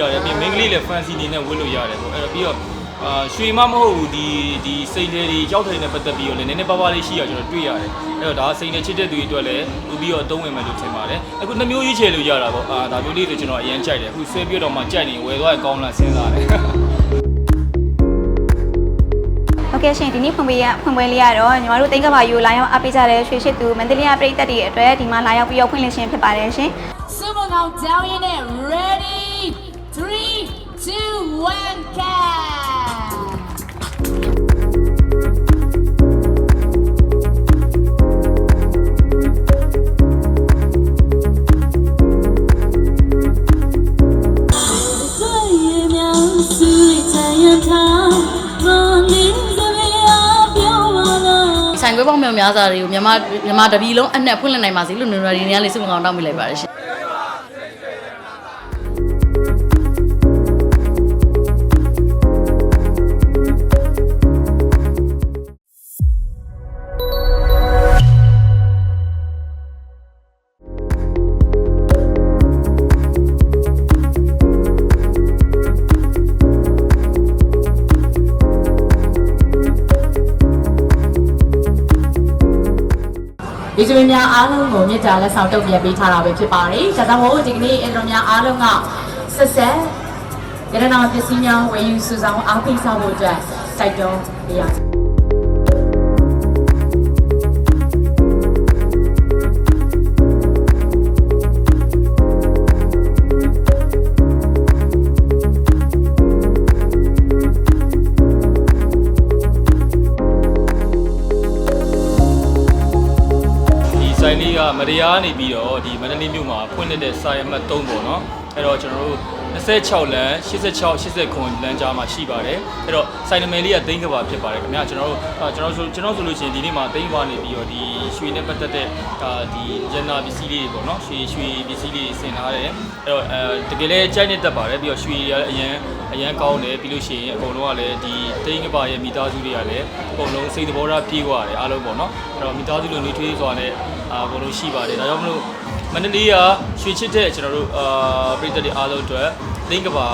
လို့ရတယ်ပြီးမိန်းကလေးလည်း fancy နေနဲ့ဝတ်လို့ရတယ်ပေါ့အဲ့တော့ပြီးတော့အာရွှေမမဟုတ်ဘူးဒီဒီစိန်လေးတွေကြောက်ထိုင်နဲ့ပတ်သက်ပြီးတော့လည်းနည်းနည်းပါးပါးလေးရှိရကျွန်တော်တွေ့ရတယ်အဲ့တော့ဒါစိန်နဲ့ချစ်တဲ့သူတွေအတွက်လည်းဥပြီးတော့အသုံးဝင်မယ်လို့ထင်ပါတယ်အခုနှမျိုးရွေးချယ်လို့ရတာပေါ့အာဒါမျိုးလေးဆိုကျွန်တော်အရင်ကြိုက်တယ်အခုဆွဲပြတော့မှကြိုက်နေဝယ်သွားရကောင်းလားစဉ်းစားတယ်ဟုတ်ကဲ့ရှင်ဒီနေ့ဖွင့်ပွဲရဖွင့်ပွဲလေးကတော့ညီမတို့တင်ကဘာယူလာရောက်အားပေးကြတဲ့ရွှေရှိသူမန္တလေးကပြည်သက်တွေအတွက်ဒီမှာလာရောက်ပြီးတော့ဖွင့်လှစ်ခြင်းဖြစ်ပါတယ်ရှင် Super Countdown in it. Ready? Three, two, one, count. ဆိုင်ခွဲပေါင်းမြောင်များစွာတွေကိုမြန်မာမြန်မာတပြည်လုံးအနှက်ဖွင့်လှစ်နိုင်ပါစေလို့နူရာဒီနေရာလေးစုမကောင်းတောင်းမိလိုက်ပါတယ်ရှင် ဒီကျွေးများအားလုံးကိုမြစ်တာလက်ဆောင်တုတ်ပြန်ပေးထားတာပဲဖြစ်ပါတယ်။ဒါကြောင့်မို့ဒီကနေ့အင်တော်များအားလုံးကဆက်ဆက်ရတနာပစ္စည်းများဝယ်ယူစုဆောင်အားပေးစားဖို့အတွက်စိုက်တော့ရရဒီ မရရားနေပြီးတော့ဒီမန္တလေးမြို့မှာဖွင့်လှစ်တဲ့ဆိုင်အမှတ်3ပေါ့နော်အဲ့တော့ကျွန်တော်တို့ 26လမ်း86 89လမ်းကြားမှာရှိပါတယ်အဲ့တော့ဆိုင်နမယ်လေးကသိန်းကဘာဖြစ်ပါတယ်ခင်ဗျာကျွန်တော်တို့အာကျွန်တော်ဆိုကျွန်တော်ဆိုလို့ရှိရင်ဒီနေ့မှာသိန်းကဘာနေပြီးတော့ဒီရွှေနဲ့ပတ်သက်တဲ့အာဒီရန်နာပစ္စည်းလေးတွေပေါ့နော်ရွှေရွှေပစ္စည်းလေးတွေဆင်ထားတယ်အဲ့တော့အဲတကယ်လည်းကြိုက်နေတတ်ပါတယ်ပြီးတော့ရွှေရအရင်အရင်ကောင်းတယ်ပြီးလို့ရှိရင်အကုန်လုံးကလည်းဒီသိန်းကဘာရဲ့မိသားစုတွေကလည်းအကုန်လုံးစိတ်သဘောထားပြေးသွားတယ်အားလုံးပေါ့နော်အဲ့တော့မိသားစုလိုနေထွေးစွာနဲ့အာအကုန်လုံးရှိပါတယ်ဒါကြောင့်မလို့မန္တလေးကရွှေချစ်တဲ့ကျွန်တော်တို့အာပြည်သက်တွေအားလုံးအတွက် သိန်းကဘာ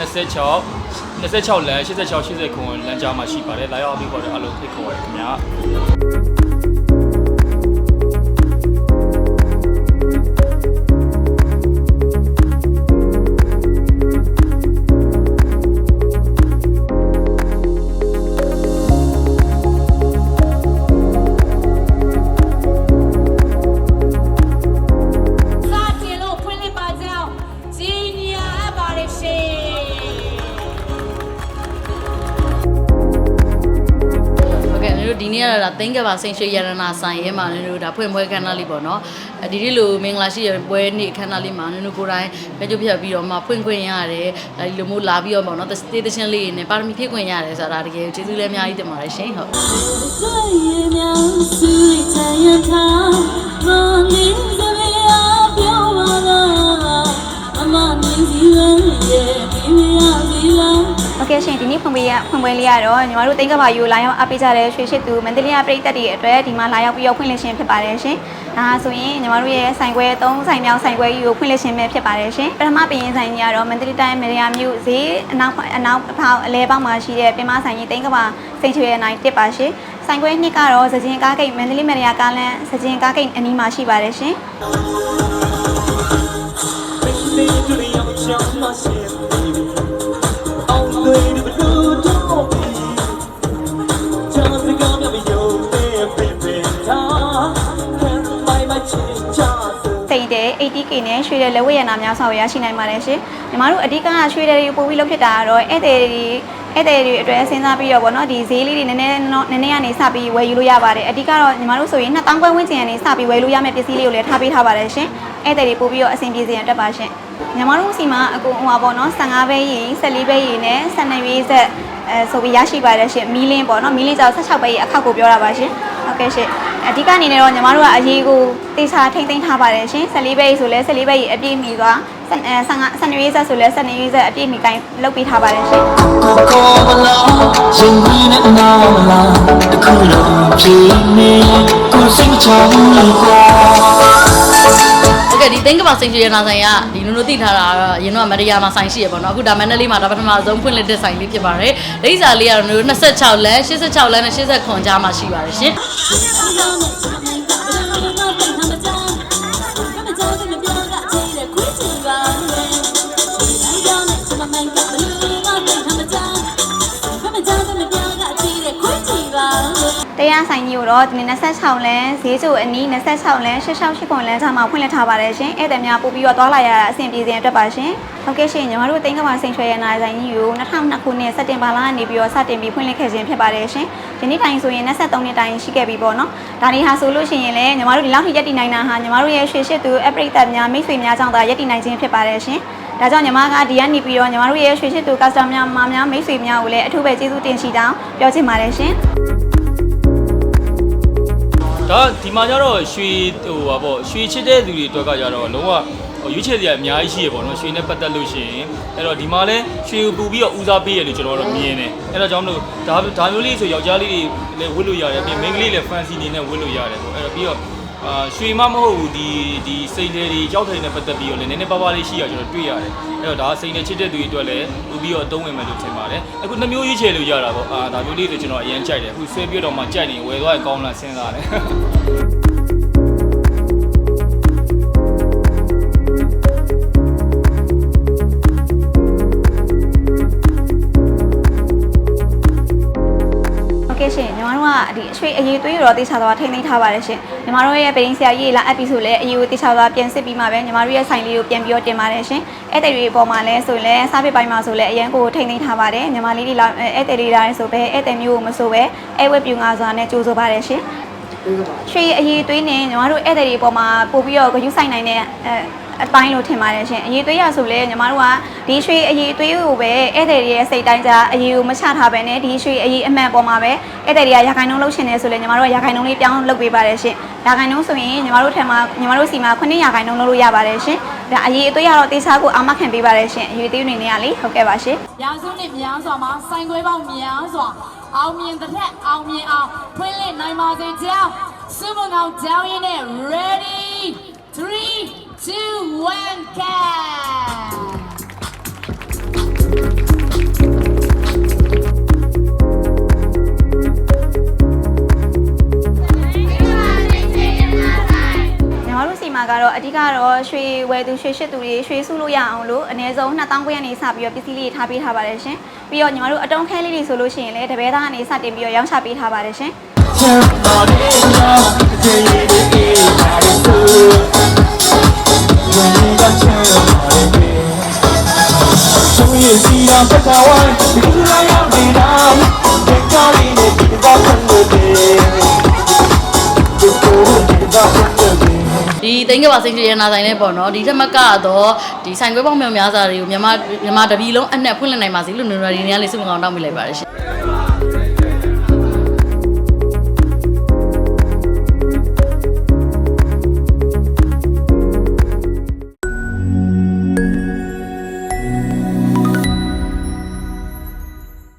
26 26လမ်း86 89လမ်းကြားမှာရှိပါတယ်လာရောက်ပြီးခေါ်တဲ့အားလုံးဖိတ်ခေါ်ရခင်ဗျာ သိန်းကပါစိန်ရွှေရတနာဆိုင်ရဲမှာကျွန်တော်တို့ဒါဖွင့်ပွဲခန်းနာလေးပေါ့နော်အဲဒီဒီလိုမင်္ဂလာရှိရပွဲနေ့ခန်းနာလေးမှာကျွန်တော်ကိုယ်တိုင်ပဲကြုတ်ပြတ်ပြီးတော့မှဖွင့်ခွင့်ရတယ်ဒါဒီလိုမျိုးလာပြီးတော့ပေါ့နော်တေးသချင်းလေးနဲ့ပါရမီဖြည့်ခွင့်ရတယ်ဆိုတာဒါတကယ်ကျေးဇူးလည်းအများကြီးတင်ပါတယ်ရှင်ဟုတ် ဟုတ်ကဲ့ရှင်ဒီနေ့ဖွင့်ပွဲရဖွင့်ပွဲလေးကတော့ညီမတို့တင်ကဘာယူလာရောက်အားပေးကြတဲ့ရွှေရှိသူမန္တလေးကပြည်သက်တွေအတွက်ဒီမှာလာရောက်ပြီးတော့ဖွင့်လှစ်ခြင်းဖြစ်ပါတယ်ရှင်ဒါဆိုရင်ညီမတို့ရဲ့ဆိုင်ခွဲ၃ဆိုင်မြောက်ဆိုင်ခွဲကြီးကိုဖွင့်လှစ်ခြင်းပဲဖြစ်ပါတယ်ရှင်ပထမပရင်ဆိုင်ကြီးကတော့မန္တလေးတိုင်းမရယာမြို့ဈေးအနောက်အနောက်အဖောက်အလဲပေါက်မှာရှိတဲ့ပင်မဆိုင်ကြီးတင်ကဘာစိန်ချွေရနိုင်တစ်ပါရှင်ဆိုင်ခွဲနှစ်ကတော့စကြင်ကားဂိတ်မန္တလေးမရယာကားလမ်းစကြင်ကားဂိတ်အနီးမှာရှိပါတယ်ရှင် တဲ့ 80k နဲ့ရွှေတဲ့လက်ဝတ်ရနာများစွာကိုရရှိနိုင်ပါတယ်ရှင်။ညီမတို့အဓိကကရွှေတဲ့တွေပို့ပြီးလုပ်ဖြစ်တာကတော့ဧည့်သည်တွေဧည့်သည်တွေအတွက်စဉ်းစားပြီးတော့ဗောနော်ဒီဈေးလေးတွေနည်းနည်းတော့နည်းနည်းကနေစပြီးဝယ်ယူလို့ရပါတယ်။အဓိကတော့ညီမတို့ဆိုရင်2000ခွဲဝန်းကျင်ကနေစပြီးဝယ်လို့ရမယ့်ပစ္စည်းလေးကိုလည်းထားပေးထားပါတယ်ရှင်။ဧည့်သည်တွေပို့ပြီးတော့အဆင်ပြေစေရန်တက်ပါရှင်။ညီမတို့စီမှာအကူဟိုပါဗောနော်15ဘဲရီ14ဘဲရီနဲ့12ရွေးဆက်အဲဆိုပြီးရရှိပါတယ်ရှင်။မီလင်းပေါ့နော်မီလင်းကြောင့်16ဘဲရီအခက်ကိုပြောတာပါရှင်။ဟုတ်ကဲ့ရှင် အဓိကအနေနဲ့တော့ညီမတို့ကအရေးကိုတေချာထိမ့်သိမ်းထားပါတယ်ရှင်14ဘဲဆိုလဲ14ဘဲအပြည့်မီသွားအဲ15 12ရေးဆက်ဆိုလဲ12ရေးဆက်အပြည့်မီကိုင်းလုပ်ပေးထားပါတယ်ရှင်ကိုမလာရင်ဝင်နဲ့အနာမလာတခုလုံးပြေးနေကိုစိတ်ချမ်းလို့ကွာဟု တ်ကဲ့ကဲ့ဒီသိန်းကပါစိန်ချရနာဆိုင်ကဒီနုံနုသိထားတာကတော့အရင်တော့မရိယာမှာဆိုင်ရှိရပေါ့နော်အခုဒါမန္တလေးမှာဒါပထမဆုံးဖွင့်လှစ်တဲ့ဆိုင်လေးဖြစ်ပါတယ်ဒိဋ္ဌာလေးကတော့နုံ26လမ်း86လမ်းနဲ့89ကြားမှာရှိပါတယ်ရှင် တရားဆိုင်ကြီးကိုတော့ဒီနေ့26လမ်းဈေးချိုအနီး26လမ်း668ခွန်လမ်းကြားမှာဖွင့်လှစ်ထားပါတယ်ရှင်။ဧည့်သည်များပို့ပြီးတော့သွားလာရတာအဆင်ပြေစေရအတွက်ပါရှင်။ဟုတ်ကဲ့ရှင်ညီမတို့တင်ကမာစိန်ချွေရနာဆိုင်ကြီးကို2002ခုနှစ်စက်တင်ဘာလကနေပြီးတော့စတင်ပြီးဖွင့်လှစ်ခဲ့ခြင်းဖြစ်ပါတယ်ရှင်။ဒီနေ့တိုင်ဆိုရင်23နှစ်တိုင်ရှိခဲ့ပြီပေါ့နော်။ဒါလေးဟာဆိုလို့ရှိရင်လည်းညီမတို့ဒီလောက်ထိရက်တည်နိုင်တာဟာညီမတို့ရဲ့ရွှေရှိသူအပရိသတ်များမိတ်ဆွေများကြောင့်သာရက်တည်နိုင်ခြင်းဖြစ်ပါတယ်ရှင်။ဒါကြောင့်ညီမကဒီကနေပြီးတော့ညီမတို့ရဲ့ရွှေရှိသူ customer များများမိတ်ဆွေများကိုလည်းအထူးပဲကျေးဇူးတင်ရှိတောင်းပြောချင်ပါတယ်ရှင်။ ဒါဒီမှာကျတော့ရွှေဟိုပါပေါ့ရွှေချစ်တဲ့သူတွေအတွက်ကကျတော့လုံးဝဟိုရွေးချယ်စရာအများကြီးရှိရပေါ့နော်ရွှေနဲ့ပတ်သက်လို့ရှိရင်အဲ့တော့ဒီမှာလဲရွှေကိုပူပြီးတော့ဦးစားပေးရလို့ကျွန်တော်တို့မြင်တယ်အဲ့တော့ကြောင့်မလို့ဒါဒါမျိုးလေးဆိုယောက်ျားလေးတွေလည်းဝတ်လို့ရတယ်ပြီးမိန်းကလေးလည်း fancy နေနဲ့ဝတ်လို့ရတယ်ပေါ့အဲ့တော့ပြီးတော့ အာရွှေမမဟုတ်ဘူးဒီဒီစိန်တွေတွေကြောက်ထိုင်နဲ့ပတ်သက်ပြီးတော့လည်းနည်းနည်းပါးပါးလေးရှိရကျွန်တော်တွေ့ရတယ်အဲ့တော့ဒါစိန်နဲ့ချစ်တဲ့သူတွေအတွက်လည်းပူပြီးတော့အသုံးဝင်မယ်လို့ထင်ပါတယ်အခုနှစ်မျိုးရွေးချယ်လို့ရတာပေါ့အာဒါမျိုးလေးဆိုကျွန်တော်အရင်ကြိုက်တယ်အခုဆွဲပြတော့မှကြိုက်နေဝယ်သွားရင်ကောင်းလားစဉ်းစားတယ် ဟုတ်ကဲ့ရှင်ညီမတို့ကဒီအရွှေအရေးသွေးရောတေချာသွားထိမ့်သိမ်းထားပါတယ်ရှင်ညီမတို့ရဲ့ပရင်ဆရာကြီးလာအပ်ပြီဆိုလဲအရေးကိုတေချာသွားပြန်စစ်ပြီးမှပဲညီမတို့ရဲ့ဆိုင်လေးကိုပြန်ပြီးတော့တင်ပါတယ်ရှင်ဧည့်သည်တွေအပေါ်မှာလဲဆိုရင်လဲစားပစ်ပိုင်းမှာဆိုလဲအရန်ကိုထိမ့်သိမ်းထားပါတယ်ညီမလေးတွေလာဧည့်သည်တွေလာရင်ဆိုပဲဧည့်သည်မျိုးကိုမဆိုပဲအဲဝက်ပြူငါစွာနဲ့ကြိုးဆိုပါတယ်ရှင်ရွှေအရေးသွေးနဲ့ညီမတို့ဧည့်သည်တွေအပေါ်မှာပို့ပြီးတော့ဂရုစိုက်နိုင်တဲ့အဲ အပိုင်းလို့ထင်ပါတယ်ရှင်အရေးသွေးရဆိုလဲညီမတို့ကဒီရွှေအရေးသွေးကိုပဲဧည့်သည်တွေရဲ့စိတ်တိုင်းကြအရေးကိုမချထားပဲနဲ့ဒီရွှေအရေးအမှန်ပေါ်မှာပဲဧည့်သည်တွေကရာခိုင်နှုန်းလောက်ရှင်နေဆိုလဲညီမတို့ကရာခိုင်နှုန်းလေးပြောင်းလုပ်ပေးပါတယ်ရှင်ရာခိုင်နှုန်းဆိုရင်ညီမတို့ထက်မှာညီမတို့စီမှာ9ရာခိုင်နှုန်းလုပ်လို့ရပါတယ်ရှင်ဒါအရေးအသွေးရတော့တေချာကိုအာမခံပေးပါတယ်ရှင်အရေးသွေးအနေနဲ့ကလေဟုတ်ကဲ့ပါရှင်ရာစုနှစ်များစွာမှာဆိုင်ခွဲပေါင်းများစွာအောင်မြင်တဲ့ထက်အောင်မြင်အောင်ဖွင့်လှစ်နိုင်ပါစေကြောင်းစုမကောင်ကြောင်းရင်းနဲ့ ready 3 2 1 go ညီမတို့စီမှာကတော့အဓိကတော့ရွှေဝယ်သူရွှေရှစ်သူတွေရွှေစုလို့ရအောင်လို့အနည်းဆုံး2000ခွဲကနေစပြီးတော့ပစ္စည်းလေးတွေထားပေးထားပါတယ်ရှင်ပြီးတော့ညီမတို့အတုံးခဲလေးတွေဆိုလို့ရှိရင်လည်းတပည့်သားကနေစတင်ပြီးတော့ရောင်းချပေးထားပါတယ်ရှင် ဒီသိန်းကပါစိန်ချရနာဆိုင်လေးပေါ့နော်ဒီထက်မကတော့ဒီဆိုင်ခွဲပေါင်းမြောင်များစွာတွေကိုမြန်မာမြန်မာတပြည်လုံးအနှက်ဖွင့်လှစ်နိုင်ပါစေလို့နူရာဒီနေရာလေးစုမကောင်တောင်းမိလိုက်ပါတယ်ရှင်